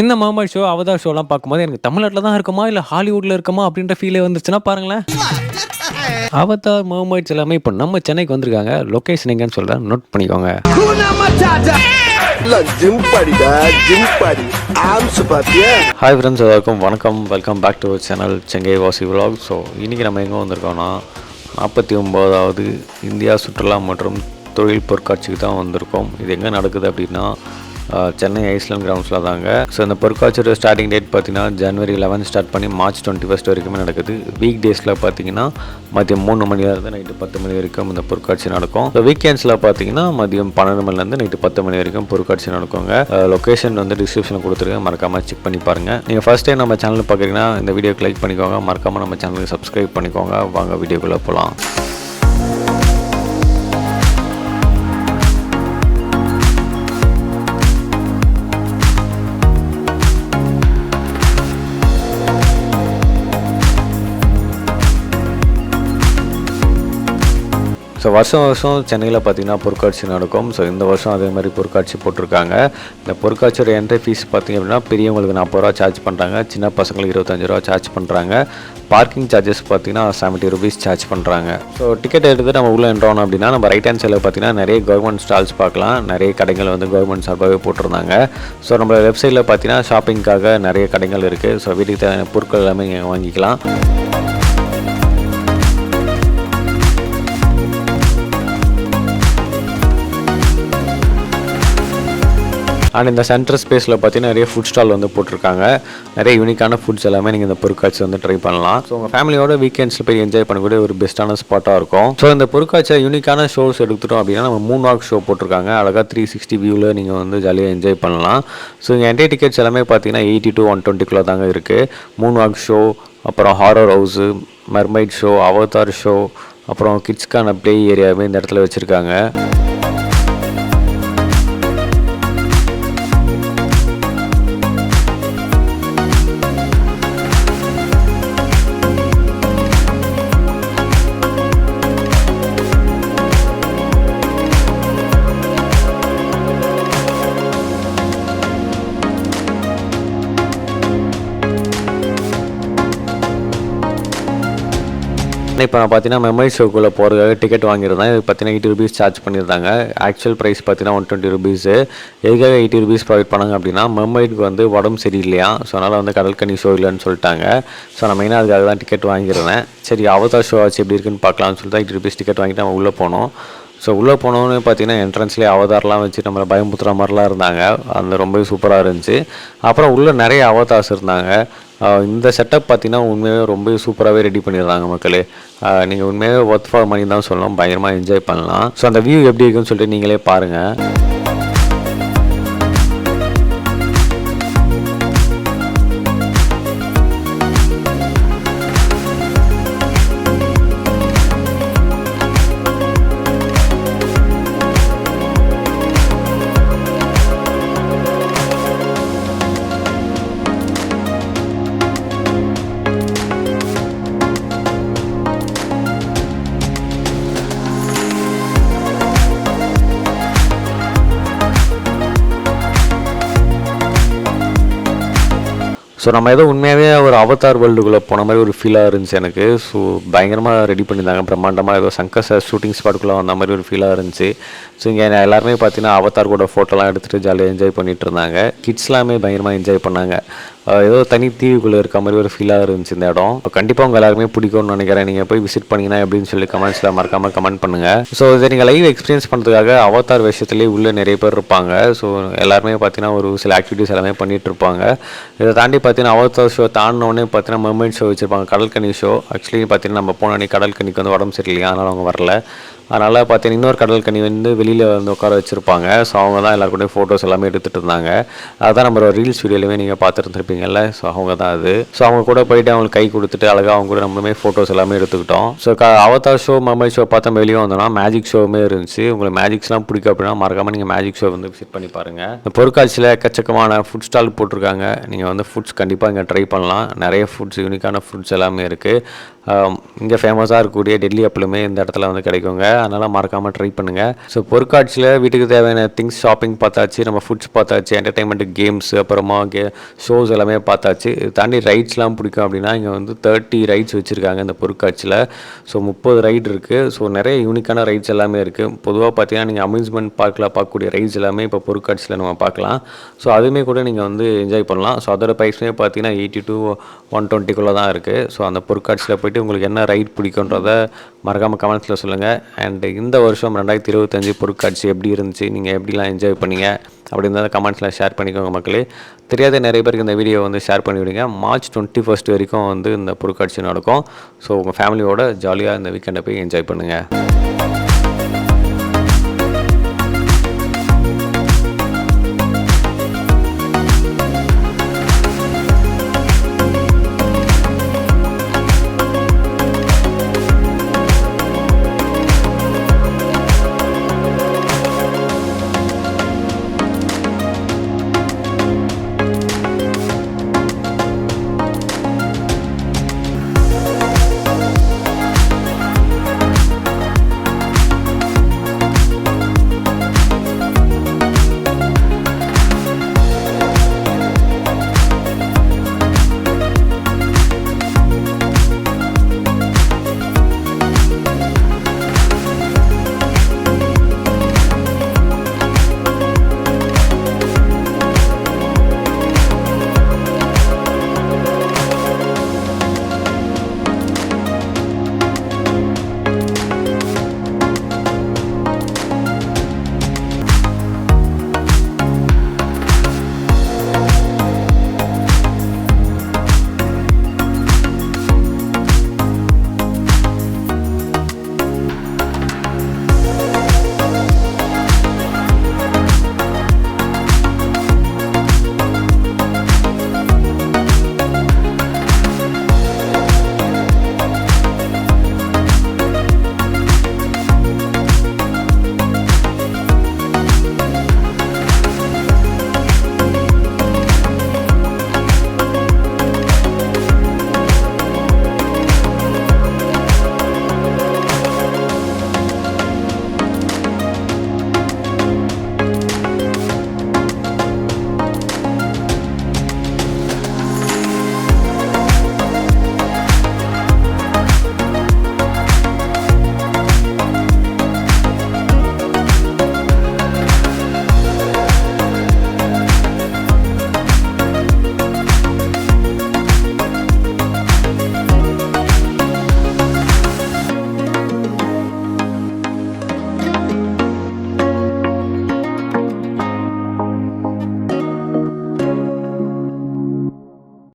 இந்த மாமல் show, Avatar ஷோலாம் பார்க்கும்போது எனக்கு தமிழ்நாட்டுல தான் இருக்கோமா, இல்ல ஹாலிவுட்ல இருக்கோமா அப்படின்ற ஃபீலே வந்துருச்சுன்னா பாருங்களேன். அவதார், மர்மைட்ஸ் எல்லாமே இப்போ நம்ம சென்னைக்கு வந்திருக்காங்க. லொகேஷன் எங்கன்னு சொல்றேன். நோட் பண்ணிக்கோங்க. ஹாய் ஃப்ரெண்ட்ஸ் எல்லாருக்கும் வணக்கம். Welcome back to channel Chengai வாசி vlog. ஸோ இன்றைக்கி நம்ம எங்கே வந்திருக்கோம்னா, 49வது இந்தியா சுற்றுலா மற்றும் தொழில் பொருட்காட்சிக்கு தான் வந்திருக்கோம். இது எங்கே நடக்குது அப்படின்னா, சென்னை ஐஸ்லாண்ட் கிரவுண்ட்ஸில் தாங்க. ஸோ இந்த பொற்காட்சியோட ஸ்டார்டிங் டேட் பார்த்தீங்கன்னா ஜனவரி 11 ஸ்டார்ட் பண்ணி மார்ச் 21 வரைக்குமே நடக்குது. வீக் டேஸில் பார்த்தீங்கன்னா மதியம் மூணு மணிலேருந்து நைட்டு பத்து மணி வரைக்கும் இந்த பொற்காட்சி நடக்கும். ஸோ வீக்கெண்ட்ஸில் பார்த்தீங்கன்னா மதியம் பன்னெண்டு மணிலேருந்து நைட்டு பத்து மணி வரைக்கும் பொருட்காட்சி நடக்குங்க. லொக்கேஷன் வந்து டிஸ்கிரிப்ஷனில் கொடுத்துருக்கேன் மறக்காமல் செக் பண்ணி பாருங்கள். நீங்கள் ஃபஸ்ட் டைம் நம்ம சேனல் பார்க்குறீங்கன்னா இந்த வீடியோ லைக் பண்ணிக்கோங்க. மறக்காமல் நம்ம சேனலுக்கு சப்ஸ்கிரைப் பண்ணிக்கோங்க. வாங்க வீடியோக்குள்ளே போகலாம். ஸோ வருஷம் வருஷம் சென்னையில் பார்த்தீங்கன்னா பொருட்காட்சி நடக்கும். ஸோ இந்த வருஷம் அதே மாதிரி பொருட்காட்சி போட்டிருக்காங்க. இந்த பொருட்காட்சியோட என்ட்ரி ஃபீஸ் பார்த்தீங்க அப்படின்னா பெரியவங்களுக்கு நாற்பது ரூபா சார்ஜ் பண்ணுறாங்க சின்ன பசங்களுக்கு இருபத்தஞ்சு ரூபா சார்ஜ் பண்ணுறாங்க பார்க்கிங் சார்ஜஸ் பார்த்தீங்கன்னா செவன்ட்டி ருபீஸ் சார்ஜ் பண்ணுறாங்க ஸோ டிக்கெட் எடுத்து நம்ம உள்ளே என்றோம் அப்படின்னா நம்ம ரைட் ஹேண்ட் சைடில் பார்த்தீங்கன்னா நிறைய கவர்மெண்ட் ஸ்டால்ஸ் பார்க்கலாம். நிறைய கடைகள் வந்து கவர்மெண்ட் சார்பாகவே போட்டிருந்தாங்க. ஸோ நம்ம வெப்சைட்டில் பார்த்தீங்கன்னா ஷாப்பிங்காக நிறைய கடைகள் இருக்குது ஸோ வீட்டுக்கு தேவையான பொருட்கள் எல்லாமே நீங்கள் வாங்கிக்கலாம். அண்ட் இந்த சென்டர் ஸ்பேஸில் பார்த்தீங்கன்னா நிறைய ஃபுட் ஸ்டால் வந்து போட்டிருக்காங்க. நிறைய யூனிக்கான ஃபுட்ஸ் எல்லாமே நீங்கள் இந்த பொருட்காட்சி வந்து ட்ரை பண்ணலாம். ஸோ உங்கள் ஃபேமிலியோட வீக்கெண்ட்ஸில் போய் என்ஜாய் பண்ணக்கூடிய ஒரு பெஸ்ட்டான ஸ்பாட்டாக இருக்கும். ஸோ இந்த பொருட்காட்சியை யூனிக்கான ஷோஸ் எடுத்துட்டோம் அப்படின்னா நம்ம மூணு வாக் ஷோ போட்டிருக்காங்க. அழகாக த்ரீ சிக்ஸ்டி வியூவில் நீங்கள் வந்து ஜாலியாக என்ஜாய் பண்ணலாம். ஸோ இங்கே என்ட்ரி டிக்கெட்ஸ் எல்லாமே பார்த்தீங்கன்னா எயிட்டி டு ஒன் டுவெண்ட்டிக்குள்ளே தாங்க இருக்குது மூணு வாக் ஷோ அப்புறம் horror house mermaid show Avatar show அப்புறம் கிட்ஸ்க்கான ப்ளே ஏரியாவே இந்த இடத்துல வச்சுருக்காங்க. இப்போ நான் பார்த்தீங்கன்னா மெமரி ஷோக்குள்ளே போகிறதுக்காக டிக்கெட் வாங்கியிருந்தேன். இது பார்த்தீங்கன்னா எயிட்டி ருபீஸ் சார்ஜ் பண்ணியிருந்தாங்க. ஆக்சுவல் ப்ரைஸ் பார்த்தீங்கன்னா ஒன் டுவெண்ட்டி ருபீஸு எதுக்காக எயிட்டி ருபீஸ் ப்ரொவைட் பண்ணாங்க அப்படின்னா மெமரிக்கு வந்து உடம்பு சரியில்லையா? ஸோ அதனால் வந்து கடற்கனி ஷோ இல்லைன்னு சொல்லிட்டாங்க. ஸோ நான் மெயினாக அதுக்காக தான் டிக்கெட் வாங்கியிருந்தேன். சரி அவதார் ஷோ ஆச்சு எப்படி இருக்குன்னு பார்க்கலாம்னு சொல்லிட்டு எயிட்டி ருபீஸ் டிக்கெட் வாங்கிட்டு நம்ம உள்ளே போனோம். ஸோ உள்ளே போனவனே பார்த்தீங்கன்னா என்ட்ரன்ஸ்லேயே அவதார்லாம் வச்சு நம்மளை பயமுத்துற மாதிரிலாம் இருந்தாங்க. அந்த ரொம்பவே சூப்பராக இருந்துச்சு. அப்புறம் உள்ளே நிறைய அவதார்ஸ் இருந்தாங்க. இந்த செட்டப் பார்த்தீங்கன்னா உண்மையாகவே ரொம்ப சூப்பராகவே ரெடி பண்ணிடுறாங்க மக்களே. நீங்கள் உண்மையாகவே ஒர்க் ஃபார் மணி தான் சொல்லணும். பயங்கரமாக என்ஜாய் பண்ணலாம். ஸோ அந்த வியூ எப்படி இருக்குன்னு சொல்லிட்டு நீங்களே பாருங்கள் ஸோ நம்ம ஏதோ உண்மையாகவே ஒரு அவதார் வேர்ல்டுக்குள்ளே போன மாதிரி ஒரு ஃபீலாக இருந்துச்சு எனக்கு. ஸோ பயங்கரமாக ரெடி பண்ணியிருந்தாங்க. பிரம்மாண்டமாக ஏதோ சங்கர் சார் ஷூட்டிங் ஸ்பாட்டுக்குள்ளே வந்த மாதிரி ஒரு ஃபீலாக இருந்துச்சு. ஸோ இங்கே எல்லாருமே பார்த்தீங்கன்னா அவதார் கூட ஃபோட்டோலாம் எடுத்துகிட்டு ஜாலியாக என்ஜாய் பண்ணிகிட்டு இருந்தாங்க. கிட்ஸ்லாமே பயங்கரமாக என்ஜாய் பண்ணாங்க. ஏதோ தனி தீவுக்குள்ளே இருக்க மாதிரி ஒரு ஃபீலாக இருந்துச்சு இந்த இடம். கண்டிப்பாக உங்கள் எல்லாருமே பிடிக்கும்னு நினைக்கிறேன். நீங்கள் போய் விசிட் பண்ணீங்கன்னா அப்படின்னு சொல்லி கமெண்ட்ஸில் மறக்காமல் கமெண்ட் பண்ணுங்கள் ஸோ இதை நீங்கள் லைவ் எக்ஸ்பீரியன்ஸ் பண்ணுறதுக்காக அவதார் விஷயத்துலேயே உள்ளே நிறைய பேர் இருப்பாங்க. ஸோ எல்லாருமே பார்த்தீங்கன்னா ஒரு சில ஆக்டிவிட்டிஸ் எல்லாமே பண்ணிட்டு இருப்பாங்க. இதை தாண்டி பார்த்தீங்கன்னா அவதார் ஷோ தாண்டினோடனே பார்த்தீங்கன்னா மெமெண்ட் ஷோ வச்சுருப்பாங்க. கடல்கனி ஷோ ஆக்சுவலி பார்த்தீங்கன்னா நம்ம போன அன்னைக்கு கடல்கனிக்கு வந்து உடம்பு சரியில்லையா? அதனால் அவங்க வரல. அதனால் பார்த்தீங்கன்னா இன்னொரு கடல் கனி வந்து வெளியில் வந்து உட்கார வச்சுருப்பாங்க. ஸோ அவங்க தான் எல்லாரு கூடயும் ஃபோட்டோஸ் எல்லாமே எடுத்துகிட்டு இருந்தாங்க. அதுதான் நம்ம ரீல்ஸ் வீடியோலையுமே நீங்கள் பார்த்துருந்துருப்பீங்கல்ல. ஸோ அவங்க தான் அது. ஸோ அவங்க கூட போயிட்டு அவங்களுக்கு கை கொடுத்துட்டு அழகாக அவங்க கூட நம்மளுமே ஃபோட்டோஸ் எல்லாமே எடுத்துக்கிட்டோம். ஸோ க அவதார் ஷோ மொபைல் ஷோ பார்த்தா வெளியே வந்தோம்னா மேஜிக் ஷோவுமே இருந்துச்சு. உங்களுக்கு மேஜிக்ஸ்லாம் பிடிக்கும் அப்படின்னா மறக்காமல் நீங்கள் மேஜிக் ஷோ வந்து விசிட் பண்ணி பாருங்கள் இந்த பொருட்காட்சியில் எக்கச்சக்கமான ஃபுட் ஸ்டால் போட்டிருக்காங்க. நீங்கள் வந்து ஃபுட்ஸ் கண்டிப்பாக இங்கே ட்ரை பண்ணலாம். நிறைய ஃபுட்ஸ் யூனிக்கான ஃபுட்ஸ் எல்லாமே இருக்குது இங்கே ஃபேமஸாக இருக்கக்கூடிய டெல்லி அப்பளுமே இந்த இடத்துல வந்து கிடைக்குங்க. அதனால் மறக்காமல் ட்ரை பண்ணுங்கள் ஸோ பொருட்காட்சியில் வீட்டுக்கு தேவையான திங்ஸ் ஷாப்பிங் பார்த்தாச்சு நம்ம ஃபுட்ஸ் பார்த்தாச்சு என்டர்டைன்மெண்ட் கேம்ஸ் அப்புறமா கே ஷோஸ் எல்லாமே பார்த்தாச்சு. இது தாண்டி ரைட்ஸ்லாம் பிடிக்கும் அப்படின்னா இங்கே வந்து தேர்ட்டி ரைட்ஸ் வச்சுருக்காங்க இந்த பொருட்காட்சியில். ஸோ முப்பது ரைட் இருக்குது ஸோ நிறைய யூனிக்கான ரைட்ஸ் எல்லாமே இருக்குது பொதுவாக பார்த்தீங்கன்னா நீங்கள் அம்யூஸ்மெண்ட் பார்க்கில் பார்க்கக்கூடிய ரைட்ஸ் எல்லாமே இப்போ பொருட்காட்சியில் நம்ம பார்க்கலாம். ஸோ அதுவுமே கூட நீங்கள் வந்து என்ஜாய் பண்ணலாம். ஸோ அதோட ப்ரைஸ்மே பார்த்தீங்கன்னா எயிட்டி டு ஒன் டுவெண்ட்டிக்குள்ளே தான் இருக்குது ஸோ அந்த பொருட்காட்சியில் போய்ட்டு உங்களுக்கு என்ன ரைட் பிடிக்குன்றத மறக்காமல் கமெண்ட்ஸில் சொல்லுங்கள் அண்ட் இந்த வருஷம் ரெண்டாயிரத்தி இருபத்தஞ்சி பொருட்காட்சி எப்படி இருந்துச்சு? நீங்கள் எப்படிலாம் என்ஜாய் பண்ணீங்க? அப்படின்றத கமெண்ட்ஸில் ஷேர் பண்ணிக்கோங்க மக்களே. தெரியாத நிறைய பேருக்கு இந்த வீடியோ வந்து ஷேர் பண்ணிவிடுங்க மார்ச் டுவெண்ட்டி ஃபஸ்ட் வரைக்கும் வந்து இந்த பொருட்காட்சி நடக்கும். ஸோ உங்கள் ஃபேமிலியோட ஜாலியாக இந்த வீக்கெண்டை போய் என்ஜாய் பண்ணுங்கள்